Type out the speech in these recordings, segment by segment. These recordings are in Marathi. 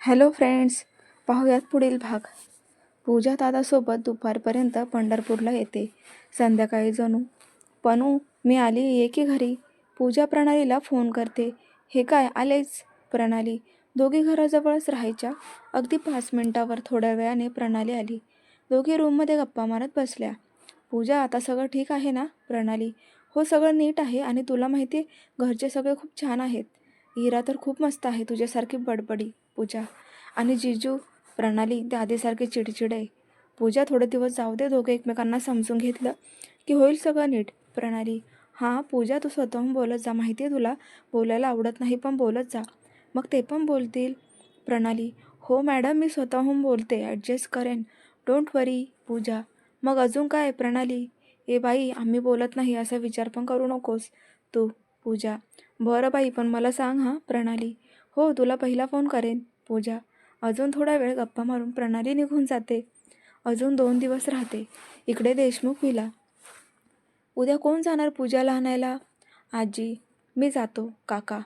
हॅलो फ्रेंड्स पाहूयात पुढील भाग. पूजा दादासोबत दुपारपर्यंत पंढरपूरला येते. संध्याकाळी जणू. पणू मी आली ये की घरी? पूजा प्रणालीला फोन करते. हे काय आलेच? प्रणाली. दोघी घराजवळच राहायच्या. अगदी पाच मिनिटावर थोड्या वेळाने प्रणाली आली. दोघी रूममध्ये गप्पा मारत बसल्या. पूजा आता सगळं ठीक आहे ना? प्रणाली. हो सगळं नीट आहे आणि तुला माहिती आहे घरचे सगळे खूप छान आहेत. इरा तर खूप मस्त आहे तुझ्यासारखी बडबडी. पूजा. आणि जिजू प्रणाली ते आधीसारखे चिडचिड आहे. पूजा थोडे दिवस जाऊ दे दोघे एकमेकांना समजून घेतलं की होईल सगळं नीट. प्रणाली हां पूजा तू स्वतःहून बोलत जा माहिती आहे तुला? बोलायला आवडत नाही पण बोलत जा. मग ते पण बोलतील. प्रणाली हो मॅडम मी स्वतःहून बोलते ॲडजस्ट करेन. Don't worry Pooja. मग अजून काय प्रणाली? ए बाई आम्ही बोलत नाही असा विचार पण करू नकोस. तू पूजा. बरं बाई पण मला सांग हां प्रणाली. हो तुला पहिला फोन करेन पूजा. अजून थोडा वेळ गप्पा मारून प्रणाली निघून जाते. अजून दोन दिवस राहते. इकडे देशमुख विला उद्या कोण जाणार पूजाला आणायला आजी मी जातो काका.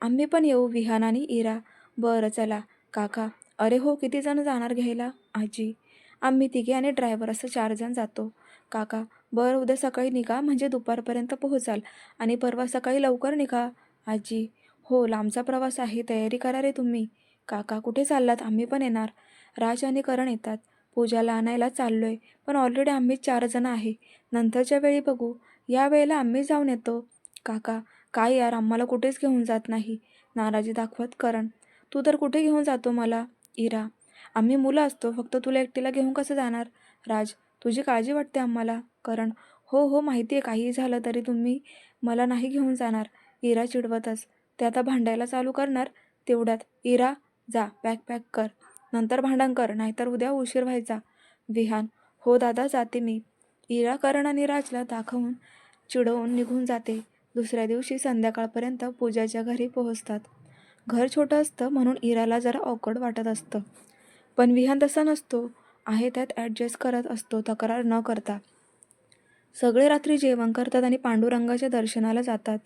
आम्ही पण येऊ विहान आणि इरा. बरं चला काका. अरे हो किती जण जाणार घ्यायला? आजी. आम्ही तिघे आणि ड्रायव्हर असं चार जण जातो. काका बरं उद्या सकाळी निघा म्हणजे दुपारपर्यंत पोहोचाल. आणि परवा सकाळी लवकर निघा. आजी हो लांबचा प्रवास आहे तयारी करा रे तुम्ही. काका कुठे चाललात? आम्ही पण येणार. राज आणि करण येतात. पूजाला आणायला चाललो आहे पण ऑलरेडी आम्ही चार जण आहे. नंतरच्या वेळी बघू. या वेळेला आम्ही जाऊन येतो. काका काय यार आम्हाला कुठेच घेऊन जात नाही. नाराजी दाखवत करण. तू तर कुठे घेऊन जातो मला? इरा. आम्ही मुलं असतो फक्त तुला एकटीला घेऊन कसं जाणार? राज तुझी काळजी वाटते आम्हाला? करण. हो हो माहिती आहे काहीही झालं तरी तुम्ही मला नाही घेऊन जाणार. इरा चिडवतच. ते आता भांडायला चालू करणार. तेवढ्यात इरा जा बॅग पॅक कर. नंतर भांडण कर नाहीतर उद्या उशीर व्हायचा. विहान. हो दादा जाते मी. इरा करण आणि राजला दाखवून चिडवून निघून जाते. दुसऱ्या दिवशी संध्याकाळपर्यंत पूजाच्या घरी पोहोचतात. घर छोटं असतं म्हणून इराला जरा ऑकवर्ड वाटत असतं. पण विहान तसा नसतो. आहे त्यात ॲडजस्ट करत असतो तक्रार न करता. सगळे रात्री जेवण करतात आणि पांडुरंगाच्या दर्शनाला जातात.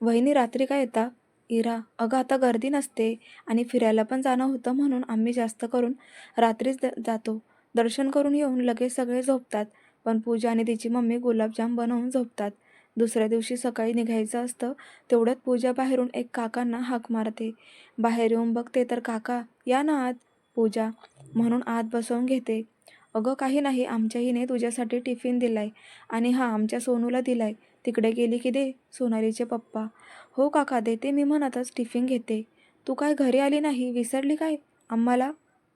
वहिनी रात्री काय येता? इरा अगं आता गर्दी नसते आणि फिरायला पण जाणं होतं म्हणून आम्ही जास्त करून रात्रीच द जातो. दर्शन करून येऊन लगेच सगळे झोपतात पण पूजा आणि तिची मम्मी गुलाबजाम बनवून झोपतात. दुसऱ्या दिवशी सकाळी निघायचं असतं तेवढ्यात पूजा बाहेरून एक काकांना हाक मारते. बाहेर येऊन बघते तर काका या ना आत पूजा म्हणून आत बसवून घेते. अगं काही नाही आमच्या हिने तुझ्यासाठी टिफिन दिलाय आणि हां आमच्या सोनूला दिलाय. तिकडे गेली की दे सोनालीचे पप्पा. हो काका देते मी म्हणतच टिफिन घेते. तू काय घरी आली नाही विसरली काय? आम्हाला?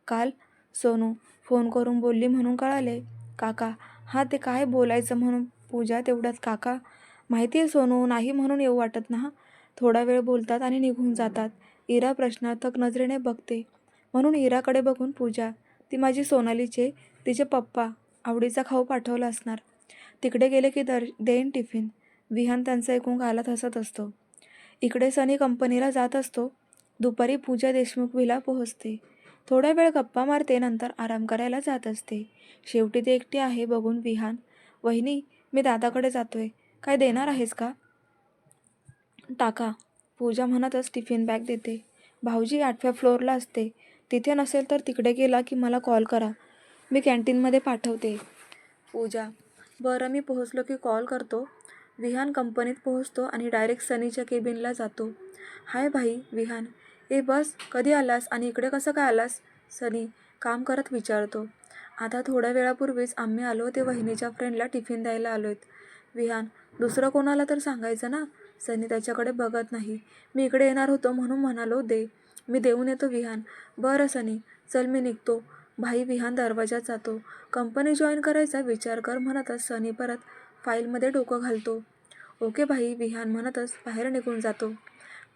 काल? सोनू फोन करून बोलली म्हणून कळाले. काका हां ते काय बोलायचं म्हणून? पूजा तेवढ्यात काका. माहिती आहे सोनू नाही म्हणून येऊ वाटत ना? थोडा वेळ बोलतात आणि निघून जातात. इरा प्रश्नार्थक नजरेने बघते. म्हणून इराकडे बघून पूजा ती माझी सोनालीचे तिचे पप्पा आवडीचा खाऊ पाठवला असणार. तिकडे गेले की दर देईन टिफिन. विहान त्यांचं एकूण घालत हसत असतो. इकडे सनी कंपनीला जात असतो. दुपारी पूजा देशमुख विला पोहोचते. थोडा वेळ गप्पा मारते नंतर आराम करायला जात असते. शेवटी ते एकटी आहे बघून विहान वहिनी मी दादाकडे जातोय. काय देणार आहेस का? टाका. पूजा म्हणतच टिफिन बॅग देते. भाऊजी आठव्या फ्लोअरला असते. तिथे नसेल तर तिकडे गेला की मला कॉल करा. मी कॅन्टीनमध्ये पाठवते. पूजा बरं मी पोहोचलो की कॉल करतो. विहान कंपनीत पोहोचतो आणि डायरेक्ट सनीच्या केबिनला जातो. हाय भाई विहान. ए बस कधी आलास आणि इकडे कसं काय आलास? सनी काम करत विचारतो. आता थोड्या वेळापूर्वीच आम्ही आलो ते वहिनीच्या फ्रेंडला टिफिन द्यायला आलो आहेत विहान दुसरं कोणाला तर सांगायचं ना? सनी त्याच्याकडे बघत नाही. मी इकडे येणार होतो म्हणून म्हणालो दे. मी देऊन येतो विहान. बरं सनी. चल मी निघतो. भाई विहान दरवाजात जातो. कंपनी जॉईन करायचा विचार कर म्हणतच सनी परत फाईलमध्ये डोकं घालतो. ओके भाई विहान म्हणतच बाहेर निघून जातो.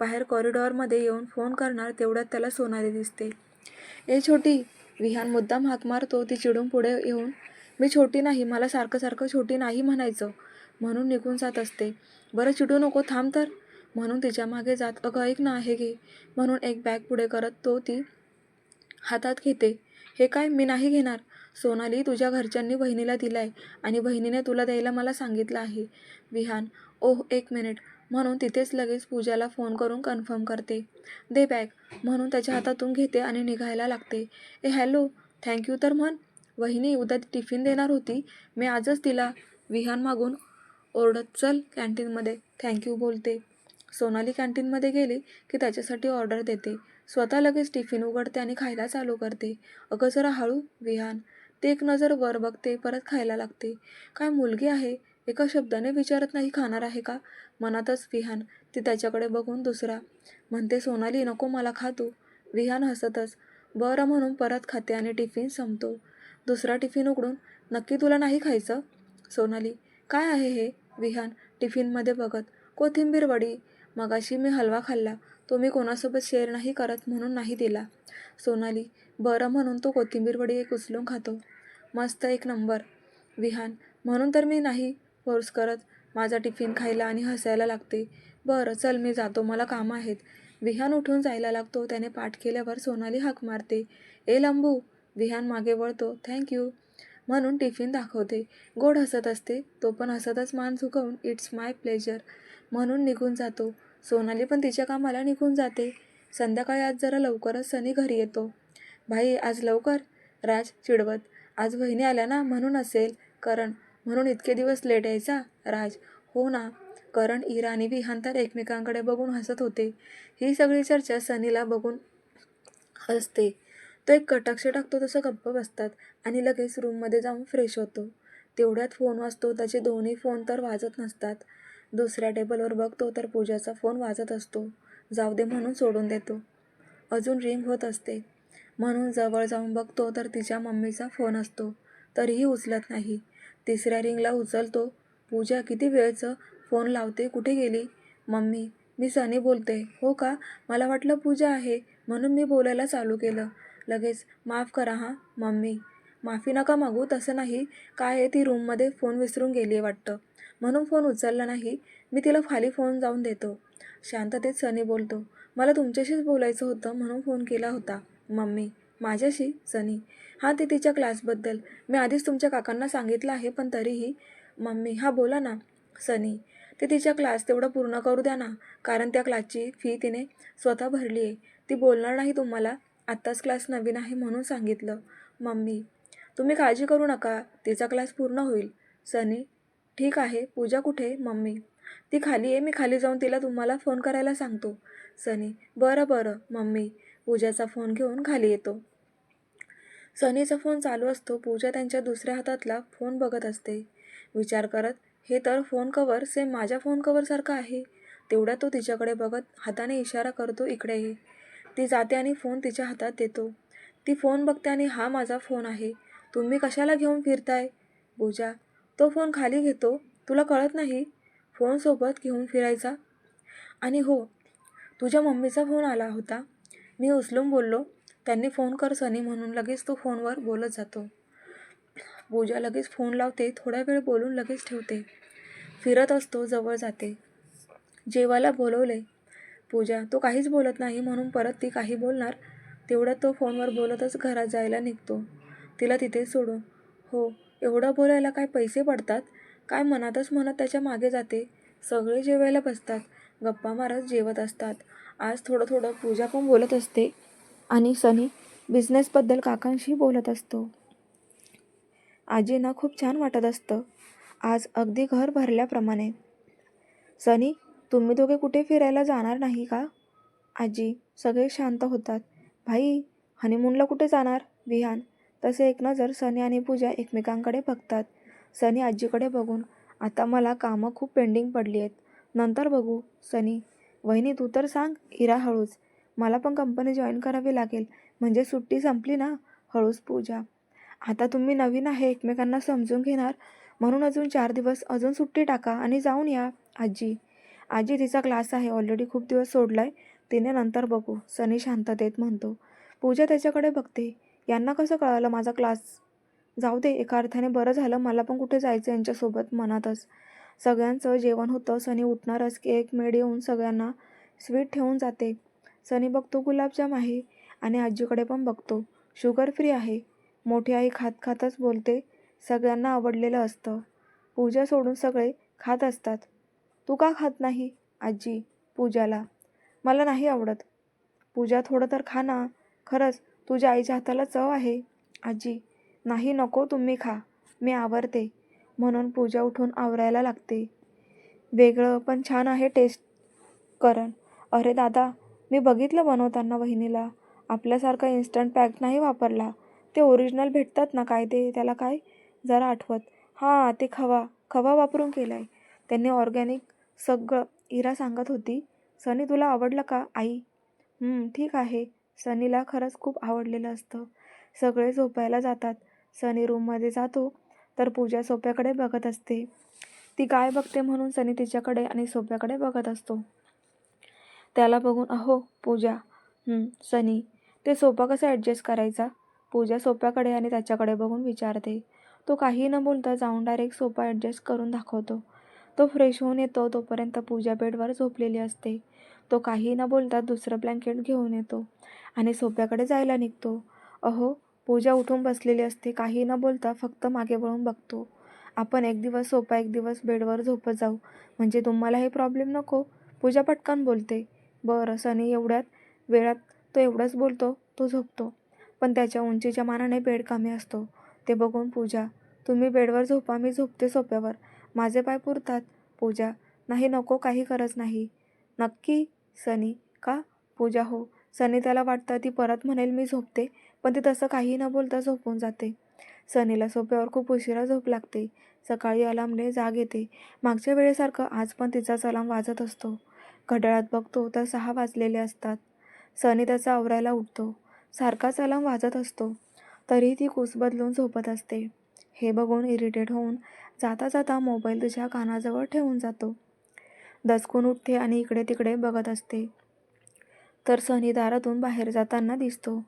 बाहेर कॉरिडॉरमध्ये येऊन फोन करणार तेवढ्यात त्याला सोनाली दिसते. ए छोटी विहान मुद्दाम हाक मारतो ती चिडून पुढे येऊन मी छोटी नाही मला सारखं सारखं छोटी नाही म्हणायचं म्हणून निघून जात असते. बरं चिडू नको थांब तर म्हणून तिच्यामागे जात अगं ऐक ना हे घे म्हणून एक बॅग पुढे करत तो ती हातात घेते. हे काय? मी नाही घेणार. सोनाली तुझ्या घरच्यांनी बहिणीला दिलाय आणि बहिणीने तुला द्यायला मला सांगितलं आहे. विहान ओह एक मिनिट. म्हणून तिथेच लगेच पूजाला फोन करून कन्फर्म करते. दे बॅग. म्हणून त्याच्या हातातून घेते आणि निघायला लागते. ए हॅलो. थँक्यू तर म्हण. वहिनी उद्या टिफिन देणार होती. मी आजच तिला विहान मागून ओरडत चल कॅन्टीनमध्ये थँक्यू बोलते. सोनाली कॅन्टीनमध्ये गेली की त्याच्यासाठी ऑर्डर देते. स्वतः लगेच टिफिन उघडते आणि खायला चालू करते. अगं जरा हळू विहान. ते एक नजर वर बघते परत खायला लागते. काय मुलगी आहे? एका शब्दाने विचारत नाही खाणार आहे का? मनातच विहान. ती त्याच्याकडे बघून दुसरा. म्हणते सोनाली नको मला खा तू. विहान हसतच. बरं म्हणून परत खाते आणि टिफिन संपतो. दुसरा टिफिन उघडून नक्की तुला नाही खायचं? सोनाली काय आहे हे? विहान टिफिनमध्ये बघत. कोथिंबीर वडी. मगाशी मी हलवा खाल्ला. तो मी कोणासोबत शेअर नाही करत म्हणून नाही दिला. सोनाली बरं म्हणून तो कोथिंबीर वडी एक उचलून खातो. मस्त एक नंबर विहान म्हणून तर मी नाही फोर्स करत. माझा टिफिन खायला आणि हसायला लागते. बरं चल मी जातो मला कामं आहेत. विहान उठून जायला लागतो. त्याने पाठ केल्यावर सोनाली हाक मारते. ए लंबू! विहान मागे वळतो. थँक्यू म्हणून टिफिन दाखवते. गोड हसत असते. तो पण हसतच मान झुकवून इट्स माय प्लेजर म्हणून निघून जातो. सोनाली पण तिच्या कामाला निघून जाते. संध्याकाळी आज जरा लवकरच सनी घरी येतो. भाई आज लवकर? राज चिडवत. आज वहिनी आल्या ना म्हणून असेल. करण म्हणून इतके दिवस लेट यायचा? राज हो ना. करण इरा आणि विहान तर एकमेकांकडे बघून हसत होते. ही सगळी चर्चा सनीला बघून हसते तो एक कटाक्ष टाकतो तसं गप्प बसतात आणि लगेच रूममध्ये जाऊन फ्रेश होतो. तेवढ्यात फोन वाजतो. त्याचे दोन्ही फोन तर वाजत नसतात. दुसऱ्या टेबलवर बघतो तर पूजाचा फोन वाजत असतो. जाऊ दे म्हणून सोडून देतो. अजून रिंग होत असते. म्हणून जवळ जाऊन बघतो तर तिच्या मम्मीचा फोन असतो. तरीही उचलत नाही. तिसऱ्या रिंगला उचलतो. पूजा किती वेळचं फोन लावते? कुठे गेली? मम्मी मी सनी बोलते. हो का? मला वाटलं पूजा आहे. म्हणून मी बोलायला चालू केलं. लगेच माफ करा हां मम्मी. माफी नका मागू तसं नाही. काय आहे ती रूममध्ये फोन विसरून गेली आहे वाटतं. म्हणून फोन उचलला नाही. मी तिला खाली फोन जाऊन देतो. शांततेत सनी बोलतो मला तुमच्याशीच बोलायचं होतं म्हणून फोन केला होता. मम्मी माझ्याशी? सनी हां ते तिच्या क्लासबद्दल. मी आधीच तुमच्या काकांना सांगितलं आहे पण तरीही मम्मी हा बोला ना. सनी ते तिच्या क्लास तेवढं पूर्ण करू द्या ना कारण त्या क्लासची फी तिने स्वतः भरली आहे. ती बोलणार नाही तुम्हाला. आत्ताच क्लास नवीन आहे म्हणून सांगितलं. मम्मी तुम्ही काळजी करू नका. तिचा क्लास पूर्ण होईल. सनी ठीक आहे पूजा कुठे? मम्मी. ती खाली आहे मी खाली जाऊन तिला तुम्हाला फोन करायला सांगतो. सनी बरं बरं. मम्मी पूजाचा फोन घेऊन खाली येतो. सनीचा फोन चालू असतो पूजा त्यांच्या दुसऱ्या हातातला फोन बघत असते. विचार करत हे तर फोन कवर सेम माझ्या फोन कवरसारखं आहे. तेवढा तो तिच्याकडे बघत हाताने इशारा करतो इकडेही. ती जाते आणि फोन तिच्या हातात देतो. ती फोन बघते आणि हा माझा फोन आहे. तुम्ही कशाला घेऊन फिरताय? पूजा तो फोन खाली घेतो. तुला कळत नाही? फोनसोबत घेऊन फिरायचा. आणि हो तुझ्या मम्मीचा फोन आला होता. मी उचलून बोललो त्यांनी फोन कर सनी म्हणून लगेच तो फोनवर बोलत जातो. पूजा लगेच फोन लावते थोडा वेळ बोलून लगेच ठेवते. फिरत असतो जवळ जाते. जेवायला बोलवले. पूजा तो काहीच बोलत नाही म्हणून परत ती काही बोलणार. तेवढ्यात तो फोनवर बोलतच घरात जायला निघतो. तिला तिथे सोडून. हो एवढं बोलायला काय पैसे पडतात? काय मनातच म्हणत त्याच्यामागे जाते? सगळे जेवायला बसतात. गप्पा मारत जेवत असतात. आज थोडं थोडं पूजा पण बोलत असते. आणि सनी बिझनेसबद्दल काकांशी बोलत असतो. आजींना खूप छान वाटत असतं. आज अगदी घर भरल्याप्रमाणे. सनी तुम्ही दोघे कुठे फिरायला जाणार नाही का? आजी सगळे शांत होतात. भाई हनीमूनला कुठे जाणार? विहान. तसे एक नजर सनी आणि पूजा एकमेकांकडे बघतात. सनी आजीकडे बघून आता मला कामं खूप पेंडिंग पडली आहेत. नंतर बघू सनी. वहिनी तू तर सांग इरा हळूच. मला पण कंपनी जॉईन करावी लागेल. म्हणजे सुट्टी संपली ना हळूच पूजा. आता तुम्ही नवीन आहे एकमेकांना समजून घेणार. म्हणून अजून चार दिवस अजून सुट्टी टाका आणि जाऊन या आजी. आजी तिचा क्लास आहे. ऑलरेडी खूप दिवस सोडला आहे तिने नंतर बघू सनी शांततेत म्हणतो. पूजा त्याच्याकडे बघते. यांना कसं कळालं माझा क्लास जाऊ दे एका अर्थाने बरं झालं मला पण कुठे जायचं यांच्यासोबत मनातच. सगळ्यांचं जेवण होतं सनी उठणारच एक मेड येऊन सगळ्यांना स्वीट ठेवून जाते. सनी बघतो गुलाबजाम आहे आणि आजीकडे पण बघतो. शुगर फ्री आहे. मोठी आई खात खातच बोलते. सगळ्यांना आवडलेलं असतं. पूजा सोडून सगळे खात असतात. तू का खात नाही आजी? पूजाला. मला नाही आवडत. पूजा थोडं तर खा ना. खरंच तुझ्या आईच्या हाताला चव आहे. आजी नाही नको तुम्ही खा. मी आवरते. म्हणून पूजा उठून आवरायला लागते. वेगळं पण छान आहे टेस्ट करण. अरे दादा मी बघितलं बनवताना वहिनीला. आपल्यासारखा इन्स्टंट पॅक नाही वापरला. ते ओरिजिनल भेटतात ना काय ते? त्याला काय? जरा आठवत. हां ते खवा. खवा वापरून केला आहे त्यांनी ऑर्गॅनिक सगळं इरा सांगत होती. सनी तुला आवडलं का आई? ठीक आहे. सनीला खरंच खूप आवडलेलं असतं. सगळे झोपायला जातात. सनी रूममध्ये जातो तर पूजा सोप्याकडे बघत असते. ती काय बघते म्हणून सनी तिच्याकडे आणि सोप्याकडे बघत असतो. त्याला बघून अहो पूजा. सनी. ते सोपा कसा ॲडजस्ट करायचा? पूजा सोप्याकडे आणि त्याच्याकडे बघून विचारते. तो काही न बोलता जाऊन डायरेक्ट सोपा ॲडजस्ट करून दाखवतो. तो फ्रेश होऊन येतो तोपर्यंत पूजा बेडवर झोपलेली असते. तो काही न बोलता दुसरं ब्लँकेट घेऊन येतो आणि सोप्याकडे जायला निघतो. अहो पूजा उठून बसलेली असते. काही न बोलता फक्त मागे वळून बघतो. आपण एक दिवस सोपा एक दिवस बेडवर झोपत जाऊ. म्हणजे तुम्हाला हे प्रॉब्लेम नको? पूजा पटकन बोलते. बरं सनी एवढ्यात वेळात तो एवढंच बोलतो तो झोपतो. पण त्याच्या उंचीच्या मानाने बेड कमी असतो. ते बघून पूजा तुम्ही बेडवर झोपा मी झोपते सोप्यावर. माझे पाय पुरतात. पूजा नाही नको काही गरज नाही. नक्की? सनी का? पूजा हो. सनी त्याला वाटतं ती परत म्हणेल मी झोपते पण ती तसं काही न बोलता झोपून जाते. सनीला सोप्यावर खूप उशिरा झोप लागते. सकाळी अलामने जाग येते. मागच्या वेळेसारखं आज पण तिचाच सलाम वाजत असतो. घड्याळात बघतो तर सहा वाजलेले असतात. सनी त्याचा आवरायला उठतो. सारखाच सलाम वाजत असतो. तरी ती कूस बदलून झोपत असते. हे बघून इरिटेट होऊन जाता जाता मोबाईल तिच्या कानाजवळ ठेवून जातो. दचकून उठते आणि इकडे तिकडे बघत असते. तर सनी दारातून बाहेर जाताना दिसतो.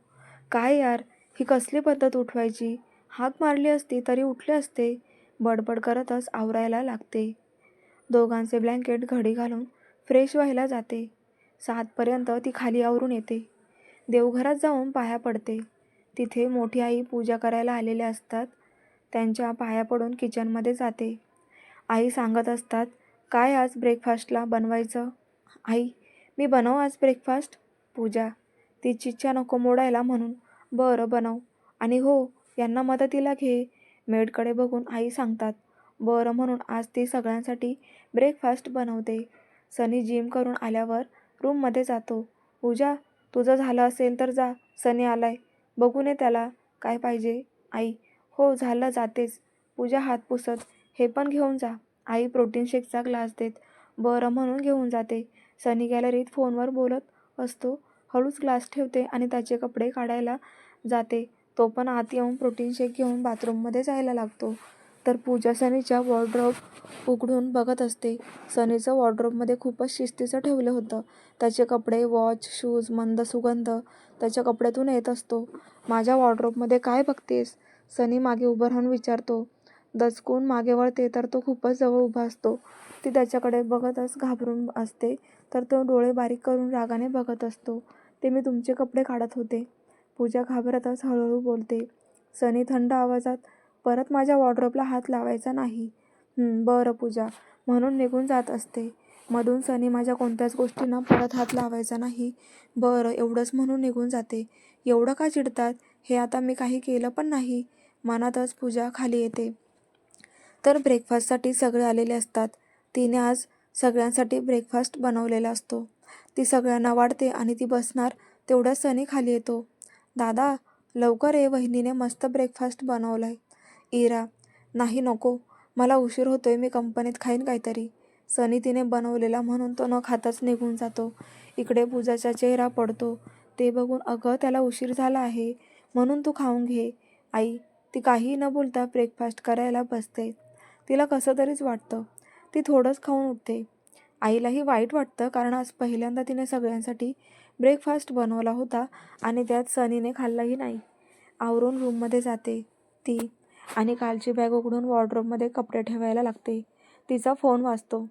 काय यार ही कसली पद्धत उठवायची? हाक मारली असती तरी उठले असते. बडबड करतच आवरायला लागते. दोघांचे ब्लँकेट घडी घालून फ्रेश व्हायला जाते. सातपर्यंत ती खाली आवरून येते. देवघरात जाऊन पाया पडते. तिथे मोठी आई पूजा करायला आलेल्या असतात. त्यांच्या पाया पडून किचनमध्ये जाते. आई सांगत असतात काय आज ब्रेकफास्टला बनवायचं? आई मी बनव आज ब्रेकफास्ट पूजा तिची इच्छा नको मोडायला म्हणून. बरं बनव. आणि हो यांना मदतीला घे. मेडकडे बघून आई सांगतात. बरं म्हणून आज ती सगळ्यांसाठी ब्रेकफास्ट बनवते. सनी जिम करून आल्यावर रूममध्ये जातो. पूजा तुझं झालं असेल तर जा. सनी आलाय. बघून ये त्याला. काय पाहिजे? आई हो झालं जातेच. पूजा हात पुसत. हे पण घेऊन जा. आई प्रोटीन शेकचा ग्लास देत बरं म्हणून घेऊन जाते. सनी गॅलरीत फोनवर बोलत असतो हळूच ग्लास ठेवते आणि त्याचे कपडे काढायला जाते. तो पण आत येऊन प्रोटीन शेक घेऊन बाथरूममध्ये जायला लागतो. तर पूजा सनीच्या वॉर्ड्रोब उघडून बघत असते. सनीचं वॉर्ड्रोबमध्ये खूपच शिस्तीचं ठेवलं होतं. त्याचे कपडे वॉच शूज मंद सुगंध त्याच्या कपड्यातून येत असतो. माझ्या वॉर्ड्रोबमध्ये काय बघतेस? सनी मागे उभं राहून विचारतो. दचकून मागे वळते तर तो खूपच जवळ उभा असतो. ती त्याच्याकडे बघतच घाबरून असते. तर तो डोळे बारीक करून रागाने बघत असतो. ते मी तुमचे कपडे काढत होते. पूजा घाबरतच हळूहळू बोलते. सनी थंड आवाजात परत माझ्या वॉर्ड्रोबला हात लावायचा नाही. बरं पूजा. म्हणून निघून जात असते. मधून सनी माझ्या कोणत्याच गोष्टींना परत हात लावायचा नाही. बरं एवढंच म्हणून निघून जाते. एवढं का चिडतात? हे आता मी काही केलं पण नाही. मनातच पूजा खाली येते. तर ब्रेकफास्टसाठी सगळे आलेले असतात. तिने आज सगळ्यांसाठी ब्रेकफास्ट बनवलेला असतो. ती सगळ्यांना वाढते आणि ती बसणार तेवढ्याच सनी खाली येतो. दादा लवकर ये वहिनीने मस्त ब्रेकफास्ट बनवलाय. इरा नाही नको. मला उशीर होतोय मी कंपनीत खाईन काहीतरी. सनी तिने बनवलेला म्हणून तो न खाताच निघून जातो. इकडे पूजाचा चेहरा पडतो. ते बघून अगं त्याला उशीर झाला आहे. म्हणून तू खाऊन घे. आई ती काही न बोलता ब्रेकफास्ट करायला बसते. तिला कसं तरीच वाटतं. ती थोडंच खाऊन उठते. आईलाही वाईट वाटतं कारण आज पहिल्यांदा तिने सगळ्यांसाठी ब्रेकफास्ट बनवला होता आणि त्यात सनीने खाल्लाही नाही. आवरून रूममध्ये जाते ती आणि कालची बॅग उघडून वॉर्ड्रोबमध्ये कपडे ठेवायला लागते. तिचा फोन वाजतो.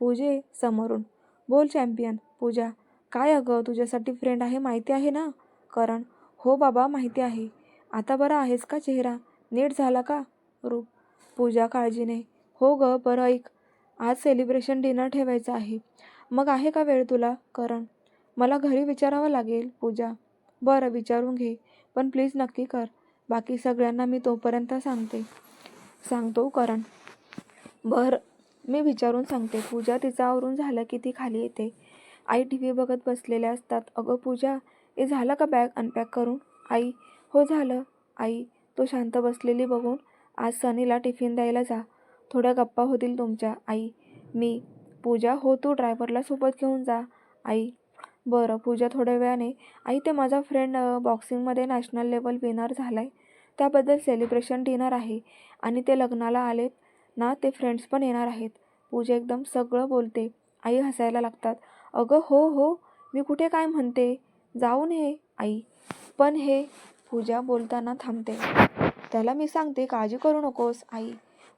पूजे समोरून. बोल चॅम्पियन पूजा. काय अगं तुझ्यासाठी फ्रेंड आहे माहिती आहे ना? करण. हो बाबा माहिती आहे. आता बरा आहेस का चेहरा? नीट झाला का? रूप पूजा काळजीने हो ग बरं ऐक. आज सेलिब्रेशन डिनर ठेवायचं आहे. मग आहे का वेळ तुला? करण. मला घरी विचारावं लागेल पूजा. बरं विचारून घे. पण प्लीज नक्की कर. बाकी सगळ्यांना मी तोपर्यंत सांगते. सांगतो करण. बरं मी विचारून सांगते. पूजा तिचं आवरून झालं की ती खाली येते. आई टी व्ही बघत बसलेल्या असतात. अगं पूजा हे झालं का बॅग अनपॅक करून? आई. हो झालं. आई तो शांत बसलेली बघून आज सनीला टिफिन द्यायला जा. थोड्या गप्पा होतील तुमच्या. आई मी पूजा हो तू ड्रायव्हरला सोबत घेऊन जा. आई बरं पूजा थोड्या वेळाने. आई ते माझा फ्रेंड बॉक्सिंगमध्ये नॅशनल लेवल विनर झाला आहे त्याबद्दल सेलिब्रेशन डिनर आहे. आणि ते लग्नाला आलेत. ना ते फ्रेंड्स पण येणार आहेत. पूजा एकदम सगळं बोलते. आई हसायला लागतात. अगं हो हो मी कुठे काय म्हणते? जाऊन ये. आई पण हे पूजा बोलताना थांबते. त्याला मी सांगते काळजी करू नकोस आई.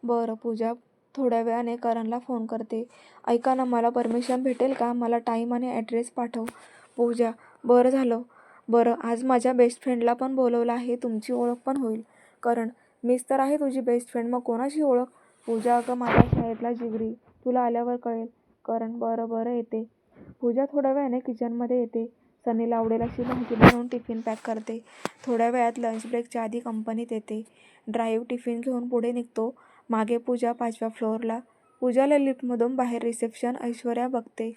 बरं पूजा थोड्या वेळाने करणला फोन करते. ऐका ना मला परमिशन भेटेल का? मला टाईम आणि ॲड्रेस पाठव. पूजा बरं झालं. बरं आज माझ्या बेस्ट फ्रेंडला पण बोलवलं आहे तुमची ओळख पण होईल. करण मीच तर आहे तुझी बेस्ट फ्रेंड मग कोणाची ओळख? पूजा अगं माझ्या शाळेतला जिगरी तुला आल्यावर कळेल. करण बरं बरं येते. पूजा थोड्या वेळाने किचनमध्ये येते. सनीला आवडेल अशी भाजी बनवून टिफिन पॅक करते. थोड्या वेळात लंच ब्रेकच्या आधी कंपनीत येते. ड्राईव्ह टिफिन घेऊन पुढे निघतो. मागे पूजा पाचव्या फ्लोअरला. पूजाला लिफ्टमधून बाहेर रिसेप्शन ऐश्वर्या बघते.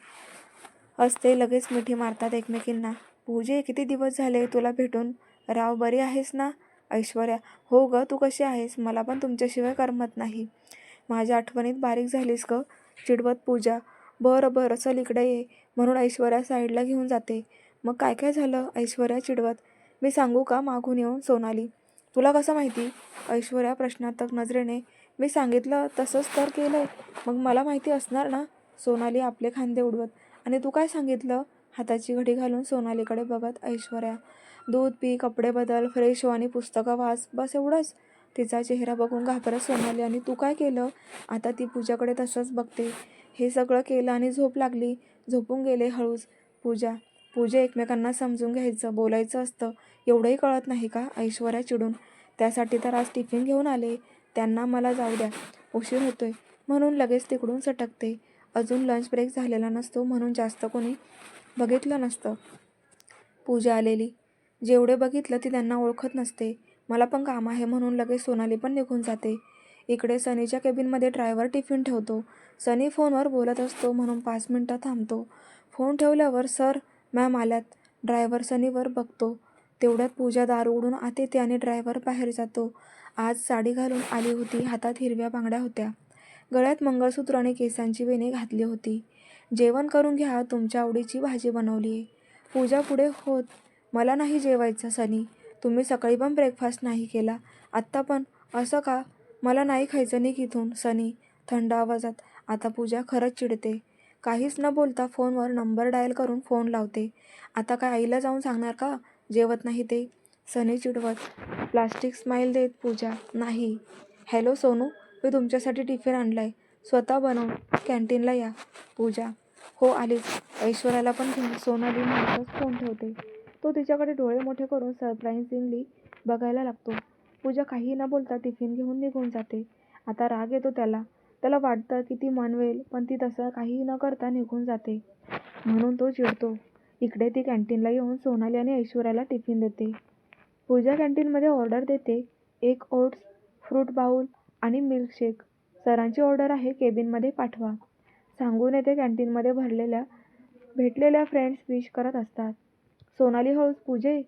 असते लगेच मिठी मारतात एकमेकींना. पूजे किती दिवस झाले तुला भेटून? राव बरी आहेस ना? ऐश्वर्या हो ग तू कशी आहेस? मला पण तुमच्याशिवाय करमत नाही. माझ्या आठवणीत बारीक झालीस ग. चिडवत पूजा बरं बरं चल इकडे ये. म्हणून ऐश्वर्या साईडला घेऊन जाते. मग काय काय झालं ऐश्वर्या चिडवत? मी सांगू का मागून येऊन सोनाली? तुला कसं माहिती? ऐश्वर्या प्रश्नार्थक नजरेने मी सांगितलं तसंच तर केलंय. मग मला माहिती असणार ना? सोनाली आपले खांदे उडवत. आणि तू काय सांगितलं? हाताची घडी घालून सोनालीकडे बघत ऐश्वर्या. दूध पी कपडे बदल फ्रेश हो आणि पुस्तकं वाच बस एवढंच. तिचा चेहरा बघून घाबरत सोनाली आणि तू काय केलं? आता ती पूजाकडे तसंच बघते. हे सगळं केलं आणि झोप लागली. झोपून गेले हळूच. पूजा पूजा एकमेकांना समजून घ्यायचं बोलायचं असतं. एवढंही कळत नाही का? ऐश्वर्या चिडून. त्यासाठी तर आज टिफिन घेऊन आले. त्यांना मला जाऊ द्या. उशीर होतोय. म्हणून लगेच तिकडून सटकते. अजून लंच ब्रेक झालेला नसतो म्हणून जास्त कोणी बघितलं नसतं. पूजा आलेली. जेवढे बघितलं ती त्यांना ओळखत नसते. मला पण काम आहे म्हणून लगेच सोनाली पण निघून जाते. इकडे सनीच्या केबिनमध्ये ड्रायव्हर टिफिन ठेवतो. सनी फोनवर बोलत असतो म्हणून पाच मिनटं थांबतो. फोन ठेवल्यावर सर मॅम आल्यात ड्रायव्हर सनीवर बघतो. तेवढ्यात पूजा दार उघडून आत येते आणि ड्रायव्हर बाहेर जातो. आज साडी घालून आली होती. हातात हिरव्या बांगड्या होत्या. गळ्यात मंगळसूत्र आणि केसांची वेणी घातली होती. जेवण करून घ्या. तुमच्या आवडीची भाजी बनवली आहे पूजा पुढे होत. मला नाही जेवायचं सनी. तुम्ही सकाळी पण ब्रेकफास्ट नाही केला. आत्ता पण. असं का? मला नाही खायचं निघ इथून सनी. थंड आवाजात. आता पूजा खरंच चिडते. काहीच न बोलता फोनवर नंबर डायल करून फोन लावते. आता काय आईला जाऊन सांगणार का? जेवत नाही ते. सनी चिडवत प्लास्टिक स्माईल देत पूजा. नाही. हॅलो सोनू मी तुमच्यासाठी टिफिन आणलाय. स्वतः बनवून कॅन्टीनला या. पूजा हो आलीच. ऐश्वर्याला पण घेऊन सोनाली म्हणतच फोन ठेवते. तो तिच्याकडे डोळे मोठे करून सरप्राईझिंगली बघायला लागतो. पूजा काही न बोलता टिफिन घेऊन निघून जाते. आता राग येतो त्याला. त्याला वाटतं की ती मानवेल पण ती तसं काही न करता निघून जाते. म्हणून तो चिडतो. इकडे ती कॅन्टीनला येऊन सोनाली आणि ऐश्वर्याला टिफिन देते. पूजा कॅन्टीनमध्ये ऑर्डर देते. एक ओट्स फ्रूट बाउल आणि मिल्कशेक. सरांची ऑर्डर आहे केबिनमध्ये पाठवा. सांगून येते कॅन्टीनमध्ये भरलेल्या भेटलेल्या फ्रेंड्स विश करत असतात. सोनाली हळूच पूजे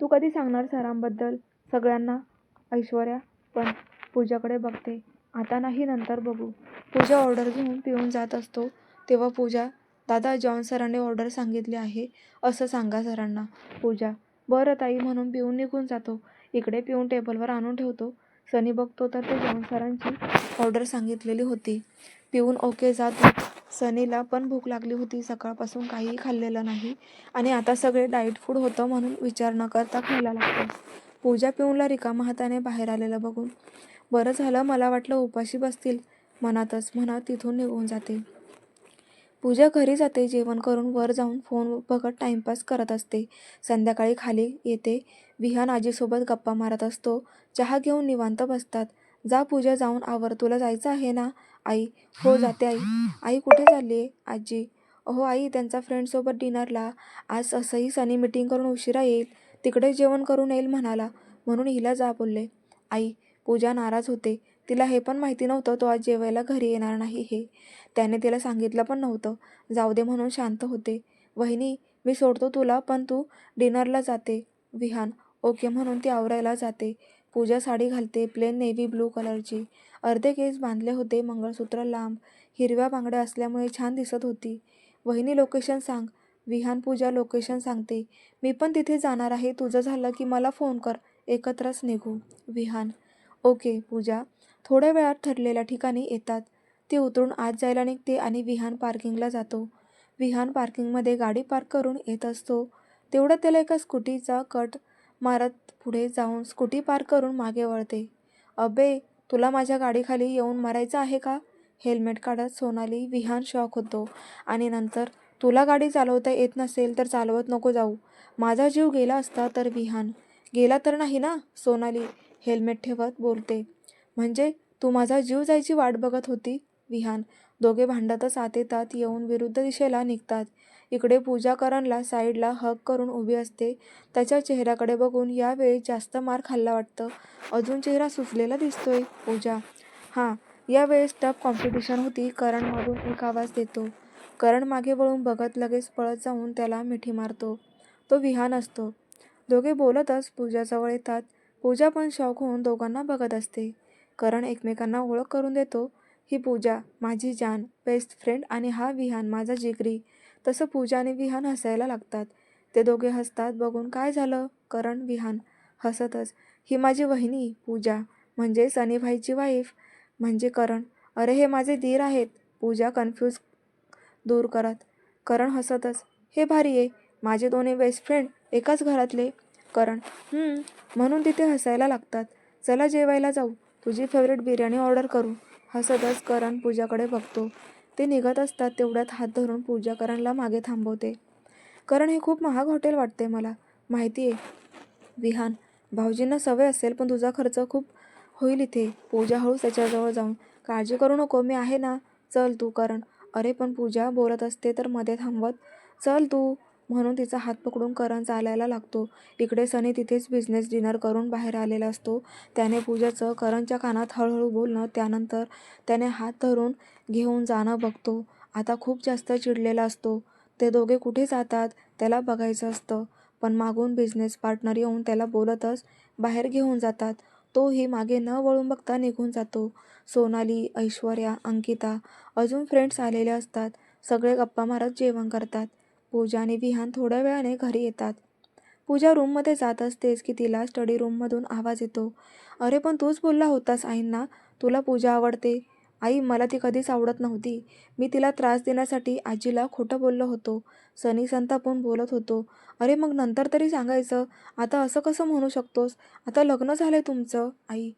तू कधी सांगणार सरांबद्दल? सगळ्यांना? ऐश्वर्या? पण पूजाकडे बघते. आता नाही नंतर बघू. पूजा ऑर्डर घेऊन पिऊन जात असतो. तेव्हा पूजा दादा जॉन सरांनी ऑर्डर सांगितली आहे. असं सांगा सरांना. पूजा बरं ताई म्हणून पिऊन निघून जातो. इकडे पिऊन टेबलवर आणून ठेवतो. सनी बघतो तर ते जॉन सरांची ऑर्डर सांगितलेली होती. पिऊन ओके जातो. सनीला पण भूक लागली होती. सकाळपासून काहीही खाल्लेलं नाही. आणि आता सगळे डाएट फूड होतं म्हणून विचार न करता खायला लागतो. पूजा पिऊनला रिकामा हाताने बाहेर आलेलं बघून बरं झालं मला वाटलं उपाशी बसतील. मनातच म्हणत तिथून निघून जाते. पूजा घरी जाते जेवण करून वर जाऊन फोन बघत टाइमपास करत असते. संध्याकाळी खाली येते. विहान आजीसोबत गप्पा मारत असतो. चहा घेऊन निवांत बसतात. जा पूजा जाऊन आवर तुला जायचं आहे ना? आई हो जाते आई. आई कुठे चालली आहे? आजी अहो आई त्यांचा फ्रेंडसोबत डिनरला आज असंही सनी मीटिंग करून उशिरा येईल. तिकडे जेवण करून येईल म्हणाला. म्हणून हिला जा बोलले. आई पूजा नाराज होते. तिला हे पण माहिती नव्हतं तो आज जेवायला घरी येणार नाही हे. त्याने तिला सांगितलं पण नव्हतं. जाऊ दे म्हणून शांत होते. वहिनी मी सोडतो तुला पण तू डिनरला जाते. विहान ओके म्हणून ती आवरायला जाते. पूजा साडी घालते प्लेन नेव्ही ब्लू कलरची. अर्धे केस बांधले होते मंगळसूत्र लांब हिरव्या बांगड्या असल्यामुळे छान दिसत होती. वहिनी लोकेशन सांग. विहान पूजा लोकेशन सांगते. मी पण तिथे जाणार आहे. तुझं झालं की मला फोन कर. एकत्रच निघू. विहान ओके पूजा. थोड्या वेळात ठरलेल्या ठिकाणी येतात. ते उतरून आत जायला निघते आणि विहान पार्किंगला जातो. विहान पार्किंगमध्ये गाडी पार्क करून येत असतो. तेवढं त्याला एका स्कूटीचा कट मारत पुढे जाऊन स्कूटी पार्क करून मागे वळते. अबे तुला माझ्या गाडीखाली येऊन मरायचं आहे का? हेल्मेट काढत सोनाली विहान शॉक होतो. आणि नंतर तुला गाडी चालवता येत नसेल तर चालवत नको जाऊ. माझा जीव गेला असता तर विहान. गेला तर नाही ना सोनाली? हेल्मेट ठेवत बोलते म्हणजे तू माझा जीव जायची वाट बघत होती? विहान. दोघे भांडतच आत येतात येऊन विरुद्ध दिशेला निघतात. इकडे पूजा करणला साईडला हक करून उभी असते. त्याच्या चेहऱ्याकडे बघून यावेळी जास्त मार खाल्ला वाटतं. अजून चेहरा सुचलेला दिसतोय पूजा. हां यावेळेस टफ कॉम्पिटिशन होती. करण मागून एक आवाज देतो. करण मागे वळून बघत लगेच पळत जाऊन त्याला मिठी मारतो. तो विहान असतो. दोघे बोलतच पूजाजवळ येतात. पूजा पण शॉक होऊन दोघांना बघत असते. करण एकमेकांना ओळख करून देतो. ही पूजा माझी जान बेस्ट फ्रेंड आणि हा विहान माझा जिगरी. तसं पूजा आणि विहान हसायला लागतात. ते दोघे हसतात बघून काय झालं? करण विहान हसतच. ही माझी वहिनी पूजा म्हणजे सनीभाईची वाईफ म्हणजे करण अरे हे माझे धीर आहेत. पूजा कन्फ्यूज दूर करत. करण हसतच. हे भारी आहे. माझे दोन्ही बेस्ट फ्रेंड एकाच घरातले. करण. म्हणून तिथे हसायला लागतात. चला जेवायला जाऊ. तुझी फेवरेट बिर्याणी ऑर्डर करू. हसतच करण पूजाकडे बघतो. ते निघत असतात तेवढ्यात हात धरून पूजा करणला मागे थांबवते. करण हे खूप महाग हॉटेल वाटते मला. माहिती आहे. विहान भाऊजींना सवय असेल पण तुझा खर्च खूप होईल इथे. पूजा हळूच त्याच्याजवळ जाऊन काळजी करू नको मी आहे ना. चल तू करण. अरे पण पूजा बोलत असते तर मध्ये थांबवत. चल तू. म्हणून तिचा हात पकडून करण चालायला लागतो. इकडे सनी तिथेच बिझनेस डिनर करून बाहेर आलेला असतो. त्याने पूजाचं करणच्या कानात हळूहळू बोलणं त्यानंतर त्याने हात धरून घेऊन जाणं बघतो. आता खूप जास्त चिडलेला असतो. ते दोघे कुठे जातात त्याला बघायचं असतं. पण मागून बिझनेस पार्टनर येऊन त्याला बोलतच बाहेर घेऊन जातात. तोही मागे न वळून बघता निघून जातो. सोनाली ऐश्वर्या अंकिता अजून फ्रेंड्स आलेले असतात. सगळे गप्पा मारत जेवण करतात. पूजा आणि विहान थोड्या वेळाने घरी येतात. पूजा रूममध्ये जात असतेच की तिला स्टडी रूममधून आवाज येतो. अरे पण तूच बोलला होतास आईंना. तुला पूजा आवडते. आई मला ती कधीच आवडत नव्हती. मी तिला त्रास देण्यासाठी आजीला खोटं बोललो होतो. सनी संतापून बोलत होतो. अरे मग नंतर तरी सांगायचं. आता असं कसं म्हणू शकतोस? आता लग्न झालंय तुमचं. आई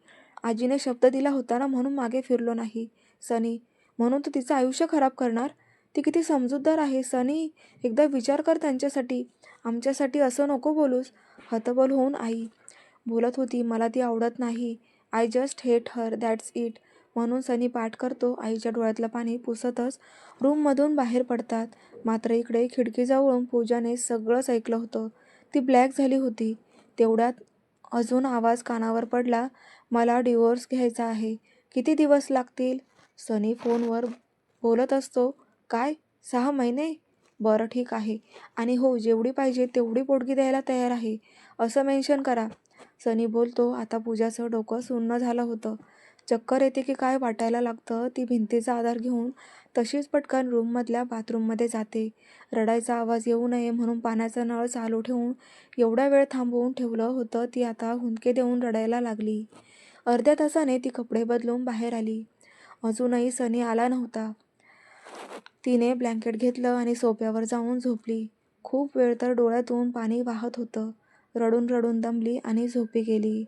आजीने शब्द दिला होता ना म्हणून मागे फिरलो नाही. सनी म्हणून तू तिचं आयुष्य खराब करणार? ती किती समजूतदार आहे सनी एकदा विचार कर त्यांच्यासाठी. आमच्यासाठी असं नको बोलूस. हतबल होऊन आई. बोलत होती मला ती आवडत नाही. I just hate her that's it म्हणून सनी पाठ करतो. आईच्या डोळ्यातलं पाणी पुसतच रूममधून बाहेर पडतात. मात्र इकडे खिडकीजवळून पूजाने सगळंच ऐकलं होतं. ती ब्लॅक झाली होती. तेवढ्यात अजून आवाज कानावर पडला मला डिवोर्स घ्यायचा आहे. किती दिवस लागतील? सनी फोनवर बोलत असतो. काय? सहा महिने? बरं ठीक आहे. आणि हो जेवढी पाहिजे तेवढी पोटगी द्यायला तयार आहे. असं मेन्शन करा. सनी बोलतो आता पूजाचं डोकं सुन्न झालं होतं. चक्कर येते की काय वाटायला लागतं ती भिंतीचा आधार घेऊन तशीच पटकन रूममधल्या बाथरूममध्ये जाते. रडायचा आवाज येऊ नये म्हणून पाण्याचा नळ चालू ठेवून एवढा वेळ थांबवून ठेवलं होतं ती आता हुंदके देऊन रडायला लागली. अर्ध्या तासाने ती कपडे बदलून बाहेर आली. अजूनही सनी आला नव्हता. तिने ब्लँकेट घेतलं आणि सोफ्यावर जाऊन झोपली. खूप वेळ तर डोळ्यातून पाणी वाहत होतं. रडून रडून दमली आणि झोपी गेली.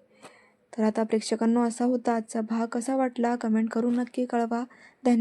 तर आता प्रेक्षकांनो असा होता आजचा भाग. कसा वाटला? कमेंट करून नक्की कळवा. धन्य